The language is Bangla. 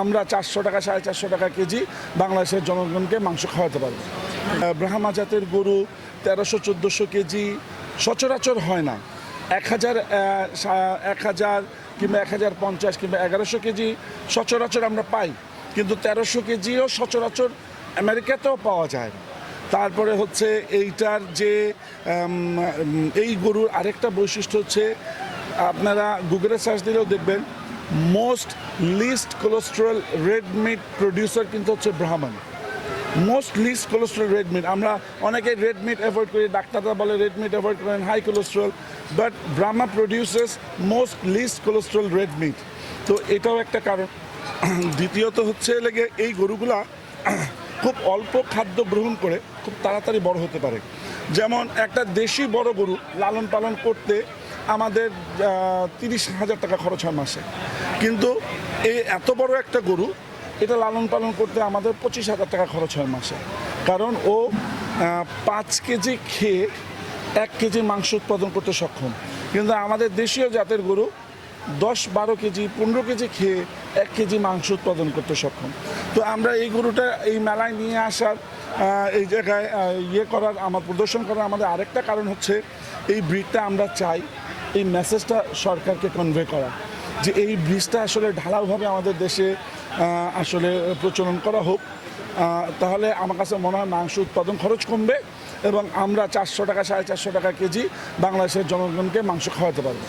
আমরা চারশো টাকা, সাড়ে চারশো টাকা কেজি বাংলাদেশের জনগণকে মাংস খাওয়াতে পারব। ব্রাহ্মা জাতের গরু তেরোশো, চোদ্দোশো কেজি সচরাচর হয় না। এক হাজার এক হাজার কিংবা এক হাজার পঞ্চাশ কিংবা এগারোশো কেজি সচরাচর আমরা পাই। কিন্তু তেরোশো কেজিও সচরাচর আমেরিকাতেও পাওয়া যায়। তারপরে হচ্ছে এইটার যে এই গরুর আরেকটা বৈশিষ্ট্য হচ্ছে, আপনারা গুগলে সার্চ দিলেও দেখবেন most least cholesterol red meat producer কিন্তু হচ্ছে Brahman most least cholesterol red meat আমরা অনেকে রেড মিট অ্যাভয়েড করি, ডাক্তাররা বলে রেড মিট অ্যাভয়েড করেন high cholesterol but Brahma produces most least cholesterol red meat তো এটাও একটা কারণ। দ্বিতীয়ত হচ্ছে লেগে এই গরুগুলা খুব অল্প খাদ্য গ্রহণ করে, খুব তাড়াতাড়ি বড় হতে পারে। যেমন একটা দেশি বড় গরু লালন পালন করতে আমাদের তিরিশ হাজার টাকা খরচ হয় মাসে। কিন্তু এই এত বড় একটা গরু, এটা লালন পালন করতে আমাদের পঁচিশ হাজার টাকা খরচ হয় মাসে। কারণ ও পাঁচ কেজি খেয়ে এক কেজি মাংস উৎপাদন করতে সক্ষম। কিন্তু আমাদের দেশীয় জাতের গরু, দশ বারো কেজি, পনেরো কেজি খেয়ে এক কেজি মাংস উৎপাদন করতে সক্ষম। তো আমরা এই গরুটা এই মেলায় নিয়ে আসার এই জায়গায় ইয়ে করার, আমার প্রদর্শন করার আমাদের আরেকটা কারণ হচ্ছে, এই ব্রিডটা আমরা চাই এই মেসেজটা সরকারকে কনভে করা। যে এই ব্রিজটা আসলে ঢালাওভাবে আমাদের দেশে আসলে প্রচলন করা হোক তাহলে আমার কাছে মনে হয় মাংস উৎপাদন খরচ কমবে এবং আমরা চারশো টাকা, সাড়ে চারশো টাকা কেজি বাংলাদেশের জনগণকে মাংস খাওয়াতে পারব।